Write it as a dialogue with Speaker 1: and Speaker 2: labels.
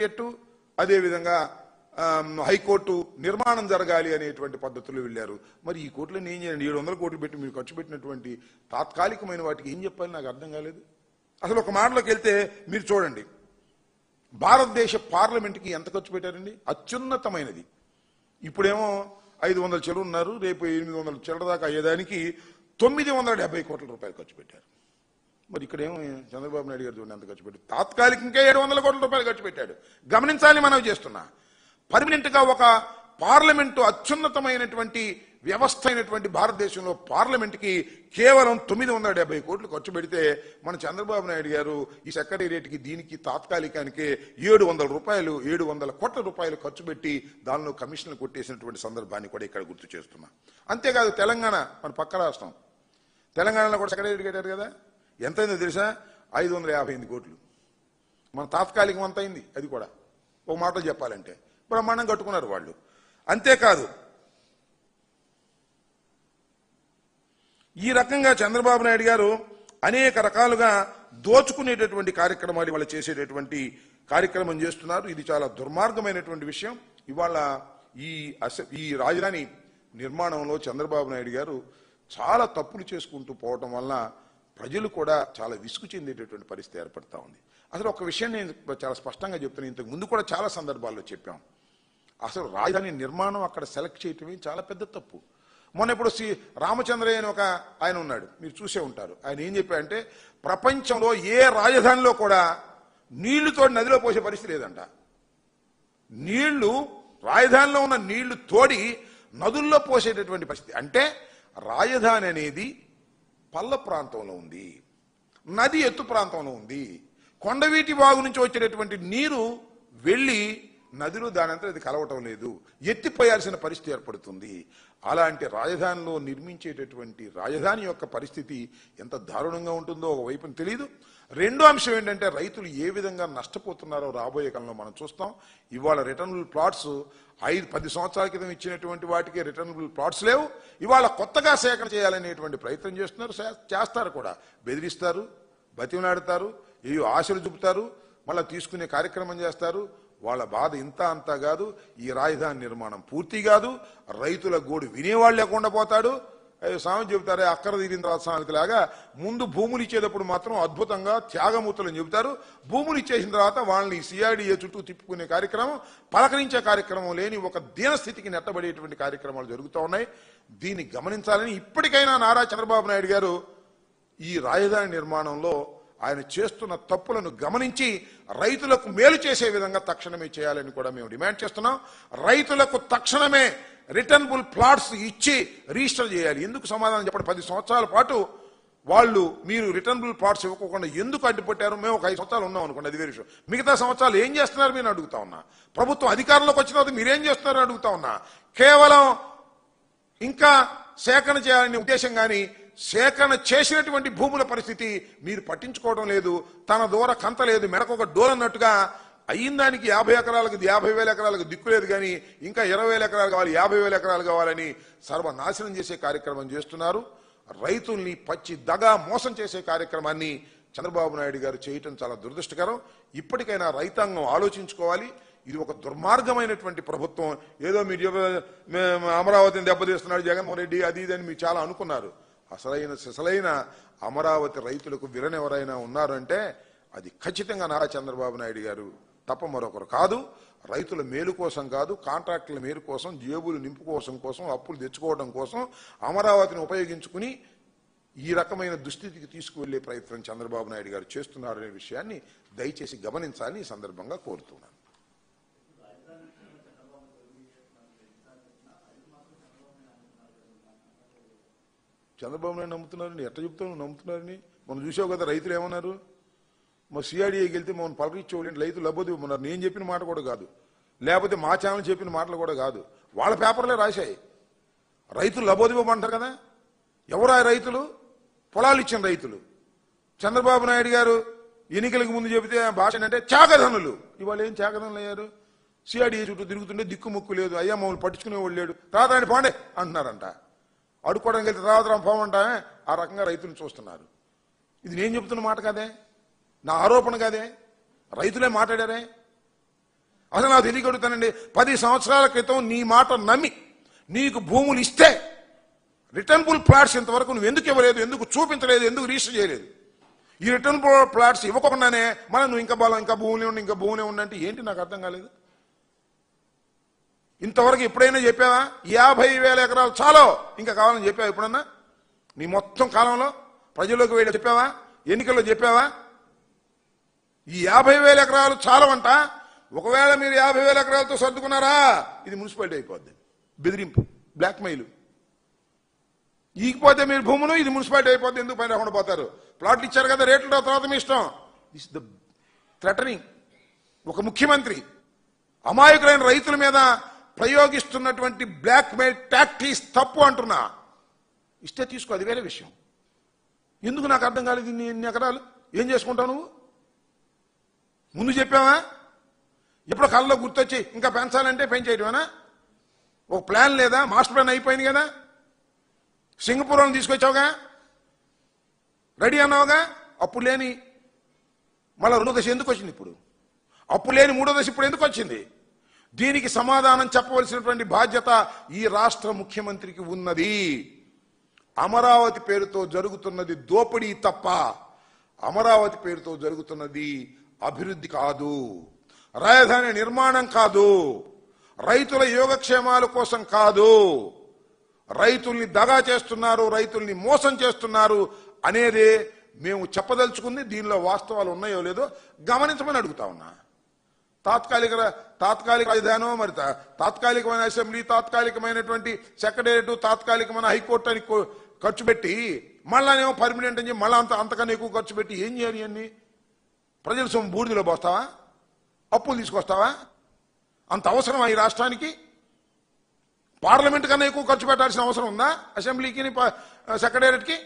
Speaker 1: Secretariat అదేవిధంగా high court నిర్మాణం జరగాలి అనేటువంటి పద్ధతులు వెళ్ళారు. మరి ఈ కోర్టులను ఏం చేయండి ఏడు వందల కోట్లు పెట్టి మీరు ఖర్చు పెట్టినటువంటి తాత్కాలికమైన వాటికి ఏం చెప్పాలి? నాకు అర్థం కాలేదు. అసలు ఒక మాటలోకి వెళ్తే మీరు చూడండి. భారతదేశ పార్లమెంట్కి ఎంత ఖర్చు పెట్టారండి? అత్యున్నతమైనది. ఇప్పుడేమో ఐదు వందల చెలు ఉన్నారు రేపు ఎనిమిది వందల చెరువు దాకా అయ్యేదానికి తొమ్మిది వందల డెబ్బై కోట్ల రూపాయలు ఖర్చు పెట్టారు. మరి ఇక్కడేమో చంద్రబాబు నాయుడు గారు చూడండి ఎంత ఖర్చు తాత్కాలిక తాత్కాలికంగా ఏడు వందల కోట్ల రూపాయలు ఖర్చు పెట్టాడు. గమనించాలి మనం చేస్తున్నా. పర్మనెంట్గా ఒక పార్లమెంటు అత్యున్నతమైనటువంటి వ్యవస్థ అయినటువంటి భారతదేశంలో పార్లమెంట్కి కేవలం తొమ్మిది వందల డెబ్బై కోట్లు ఖర్చు పెడితే మన చంద్రబాబు నాయుడు గారు ఈ సెక్రటేరియట్కి దీనికి తాత్కాలికానికి ఏడు వందల రూపాయలు ఏడు వందల కోట్ల రూపాయలు ఖర్చు పెట్టి దానిలో కమిషన్లు కొట్టేసినటువంటి సందర్భాన్ని కూడా ఇక్కడ గుర్తు చేస్తున్నా. అంతేకాదు తెలంగాణ మన పక్క రాష్ట్రం. తెలంగాణలో కూడా సెక్రటేరియట్ కట్టారు కదా? ఎంతైందో తెలుసా? ఐదు వందల యాభై ఎనిమిది కోట్లు. మన తాత్కాలికం అంత అయింది అది కూడా. ఒక మాటలో చెప్పాలంటే. బ్రహ్మాండం కట్టుకున్నారు వాళ్ళు. అంతేకాదు ఈ రకంగా చంద్రబాబు నాయుడు గారు అనేక రకాలుగా దోచుకునేటటువంటి కార్యక్రమాలు వాళ్ళు చేసేటటువంటి కార్యక్రమం చేస్తున్నారు. ఇది చాలా దుర్మార్గమైనటువంటి విషయం. ఇవాళ ఈ అస ఈ రాజధాని నిర్మాణంలో చంద్రబాబు నాయుడు గారు చాలా తప్పులు చేసుకుంటూ పోవటం వల్ల ప్రజలు కూడా చాలా విసుగు చెందేటటువంటి పరిస్థితి ఏర్పడతా ఉంది. అసలు ఒక విషయం నేను చాలా స్పష్టంగా చెప్తున్నాను ఇంతకు ముందు కూడా చాలా సందర్భాల్లో చెప్పాం. అసలు రాజధాని నిర్మాణం అక్కడ సెలెక్ట్ చేయటమే చాలా పెద్ద తప్పు. మొన్న ఇప్పుడు శ్రీ రామచంద్రయ్య అని ఒక ఆయన ఉన్నాడు. మీరు చూసే ఉంటారు. ఆయన ఏం చెప్పాడంటే ప్రపంచంలో ఏ రాజధానిలో కూడా నీళ్ళుతో నదిలో పోసే పరిస్థితి లేదంట. నీళ్ళు రాజధానిలో ఉన్న నీళ్ళు తోడి నదుల్లో పోసేటటువంటి పరిస్థితి. అంటే రాజధాని అనేది పల్ల ప్రాంతంలో ఉంది నది ఎత్తు ప్రాంతంలో ఉంది కొండవీటి వాగు నుంచి వచ్చేటటువంటి నీరు వెళ్ళి నదిలో దానంతా అది కలవటం లేదు. ఎత్తిపోయాల్సిన పరిస్థితి ఏర్పడుతుంది. అలాంటి రాజధానిలో నిర్మించేటటువంటి రాజధాని యొక్క పరిస్థితి ఎంత దారుణంగా ఉంటుందో ఒకవైపున తెలియదు రెండో అంశం ఏంటంటే రైతులు ఏ విధంగా నష్టపోతున్నారో రాబోయే కాలంలో మనం చూస్తాం. ఇవాళ రిటర్నబుల్ ప్లాట్స్ ఐదు పది సంవత్సరాల క్రితం ఇచ్చినటువంటి వాటికి రిటర్నబుల్ ప్లాట్స్ లేవు. ఇవాళ కొత్తగా సేకరణ చేయాలనేటువంటి ప్రయత్నం చేస్తున్నారు చే- చేస్తారు కూడా. బెదిరిస్తారు బతిమలాడతారు ఏ ఆశలు చూపుతారు మళ్ళీ తీసుకునే కార్యక్రమం చేస్తారు. వాళ్ళ బాధ ఇంత అంతా కాదు ఈ రాజధాని నిర్మాణం పూర్తి కాదు రైతుల గోడు వినేవాళ్ళు లేకుండా పోతాడు. ఏ స్వామి చెబుతారే అక్కర తీరిన తర్వాత సామెత లాగా ముందు భూములు ఇచ్చేటప్పుడు మాత్రం అద్భుతంగా త్యాగమూర్తులని చెబుతారు. భూములు ఇచ్చేసిన తర్వాత వాళ్ళని సిఆర్డీఏ చుట్టూ తిప్పుకునే కార్యక్రమం పలకరించే కార్యక్రమం లేని ఒక దీనస్థితికి నెట్టబడేటువంటి కార్యక్రమాలు జరుగుతూ ఉన్నాయి. దీన్ని గమనించాలని ఇప్పటికైనా నారా చంద్రబాబు నాయుడు గారు ఈ రాజధాని నిర్మాణంలో ఆయన చేస్తున్న తప్పులను గమనించి రైతులకు మేలు చేసే విధంగా తక్షణమే చేయాలని కూడా మేము డిమాండ్ చేస్తున్నాం. రైతులకు తక్షణమే రిటర్నబుల్ ప్లాట్స్ ఇచ్చి రిజిస్టర్ చేయాలి. ఎందుకు సమాధానం చెప్పండి? పది సంవత్సరాల పాటు వాళ్ళు మీరు రిటర్నబుల్ ప్లాట్స్ ఇవ్వకుండా ఎందుకు అడ్డుపట్టారు? మేము ఒక ఐదు సంవత్సరాలు ఉన్నాం అనుకోండి అది వేరే విషయం. మిగతా సంవత్సరాలు ఏం చేస్తున్నారు మీరు అడుగుతా ఉన్నా. ప్రభుత్వం అధికారంలోకి వచ్చిన తర్వాత మీరేం చేస్తున్నారని అడుగుతా ఉన్నా. కేవలం ఇంకా సేకరణ చేయాలనే ఉద్దేశం కానీ సేకరణ చేసినటువంటి భూముల పరిస్థితి మీరు పట్టించుకోవడం లేదు. తన దూర కంత లేదు. మెడకు ఒక డోర్ అన్నట్టుగా అయిన దానికి యాభై ఎకరాలకు యాభై వేల ఎకరాలకు దిక్కు లేదు కానీ ఇంకా ఇరవై వేల ఎకరాలు కావాలి యాభై వేల ఎకరాలు కావాలని సర్వనాశనం చేసే కార్యక్రమం చేస్తున్నారు. రైతుల్ని పచ్చి దగా మోసం చేసే కార్యక్రమాన్ని చంద్రబాబు నాయుడు గారు చేయటం చాలా దురదృష్టకరం. ఇప్పటికైనా రైతాంగం ఆలోచించుకోవాలి. ఇది ఒక దుర్మార్గమైనటువంటి ప్రభుత్వం. ఏదో మీరు అమరావతిని దెబ్బతీస్తున్నాడు జగన్మోహన్ రెడ్డి అది ఇది అని మీరు చాలా అనుకున్నారు. అసలైన సిసలైన అమరావతి రైతులకు విరనెవరైనా ఉన్నారంటే అది ఖచ్చితంగా నారా చంద్రబాబు నాయుడు గారు. తప్ప మరొకరు కాదు. రైతుల మేలు కోసం కాదు కాంట్రాక్టుల మేలు కోసం జేబులు నింపుకోవడం కోసం అప్పులు తెచ్చుకోవడం కోసం అమరావతిని ఉపయోగించుకుని ఈ రకమైన దుస్థితికి తీసుకువెళ్ళే ప్రయత్నం చంద్రబాబు నాయుడు గారు చేస్తున్నారనే విషయాన్ని దయచేసి గమనించాలని ఈ సందర్భంగా కోరుతున్నాను. చంద్రబాబు నాయుడు నమ్ముతున్నారని ఎట్లా చెప్తాను నమ్ముతున్నారని? మనం చూసావు కదా రైతులు ఏమన్నారు? మా సిఆర్డీఏకి వెళ్తే మనం పలకరించేవాళ్ళు రైతులు లబ్బోదివ్వమన్నారు నేను చెప్పిన మాట కూడా కాదు. లేకపోతే మా ఛానల్ చెప్పిన మాటలు కూడా కాదు. వాళ్ళ పేపర్లే రాశాయి. రైతులు లబోదివ్వమంటారు కదా? ఎవరు ఆ రైతులు? పొలాలు ఇచ్చిన రైతులు. చంద్రబాబు నాయుడు గారు ఎన్నికలకు ముందు చెబితే ఆ భాష అంటే చాకధనులు ఇవాళ ఏం చాకధనులు అయ్యారు? సిఆర్డీఏ చుట్టూ తిరుగుతుంటే దిక్కుముక్కు లేదు. అయ్యా మమ్మల్ని పట్టించుకునేవాళ్ళు లేడు. తర్వాత పాండే అంటున్నారంట. అడుక్కోవడానికి వెళ్తే తర్వాత పోమంటామే ఆ రకంగా రైతులను చూస్తున్నారు. ఇది నేను చెప్తున్న మాట కాదే? నా ఆరోపణ కాదే? రైతులే మాట్లాడారే? అసలు నాకు తెలియగలుగుతానండి పది సంవత్సరాల క్రితం నీ మాట నమ్మి నీకు భూములు ఇస్తే రిటర్నబుల్ ప్లాట్స్ ఇంతవరకు నువ్వు ఎందుకు ఇవ్వలేదు ఎందుకు చూపించలేదు ఎందుకు రిజిస్టర్ చేయలేదు? ఈ రిటర్నబుల్ ప్లాట్స్ ఇవ్వకుండానే మనం నువ్వు ఇంకా బలం ఇంకా భూములే ఉండి ఇంకా భూములే ఉండి అంటే ఏంటి నాకు అర్థం కాలేదు? ఇంతవరకు ఎప్పుడైనా చెప్పావా? యాభై వేల ఎకరాలు చాలో. ఇంకా కావాలని చెప్పావా ఎప్పుడన్నా? నీ మొత్తం కాలంలో ప్రజల్లోకి వెళ్ళి చెప్పావా? ఎన్నికల్లో చెప్పావా? ఈ యాభై వేల ఎకరాలు చాలవంట ఒకవేళ మీరు యాభై వేల ఎకరాలతో సర్దుకున్నారా? ఇది మున్సిపాలిటీ అయిపోద్ది. బెదిరింపు బ్లాక్మెయిల్. ఈకపోతే మీరు భూములు ఇది మున్సిపాలిటీ అయిపోద్ది. ఎందుకు పని రాకుండా పోతారు? ప్లాట్లు ఇచ్చారు కదా రేట్లు తర్వాత మీ ఇష్టం. ఇస్ ద థ్రెటనింగ్ ఒక ముఖ్యమంత్రి అమాయకులైన రైతుల మీద ప్రయోగిస్తున్నటువంటి బ్లాక్ మెయిల్ టాక్టీస్ తప్పు అంటున్నా. ఇస్తే తీసుకో అది వేరే విషయం. ఎందుకు నాకు అర్థం కాలేదు ఇన్ని ఇన్ని ఎకరాలు? ఏం చేసుకుంటావు నువ్వు? ముందు చెప్పావా? ఎప్పుడు కళ్ళలో గుర్తొచ్చి ఇంకా పెంచాలంటే పెంచేయటమేనా ఒక ప్లాన్ లేదా? మాస్టర్ ప్లాన్ అయిపోయింది కదా? సింగపూర్లో తీసుకొచ్చావుగా? రెడీ అన్నావుగా? అప్పుడు లేని మళ్ళీ రెండో దశ ఎందుకు వచ్చింది ఇప్పుడు? అప్పుడు లేని మూడో దశ ఇప్పుడు ఎందుకు వచ్చింది? దీనికి సమాధానం చెప్పవలసినటువంటి బాధ్యత ఈ రాష్ట్ర ముఖ్యమంత్రికి ఉన్నది. అమరావతి పేరుతో జరుగుతున్నది దోపిడీ తప్ప అమరావతి పేరుతో జరుగుతున్నది అభివృద్ధి కాదు. రాజధాని నిర్మాణం కాదు. రైతుల యోగక్షేమాల కోసం కాదు. రైతుల్ని దగా చేస్తున్నారు రైతుల్ని మోసం చేస్తున్నారు అనేదే మేము చెప్పదలుచుకుంది. దీనిలో వాస్తవాలు ఉన్నాయో లేదో గమనించమని అడుగుతా ఉన్నా. తాత్కాలిక తాత్కాలిక రాజధానం మరి తాత్కాలికమైన అసెంబ్లీ తాత్కాలికమైనటువంటి సెక్రటేరియట్ తాత్కాలికమైన హైకోర్టు అని ఖర్చు పెట్టి మళ్ళానేమో పర్మనెంట్ అని చెప్పి మళ్ళా అంత అంతకన్నా ఎక్కువ ఖర్చు పెట్టి ఏం చేయాలి అన్ని ప్రజల సొమ్ము బూడిదలో పోస్తావా? అప్పులు తీసుకొస్తావా? అంత అవసరమా ఈ రాష్ట్రానికి? పార్లమెంట్ కన్నా ఎక్కువ ఖర్చు పెట్టాల్సిన అవసరం ఉందా అసెంబ్లీకి ప- సెక్రటేరియట్కి?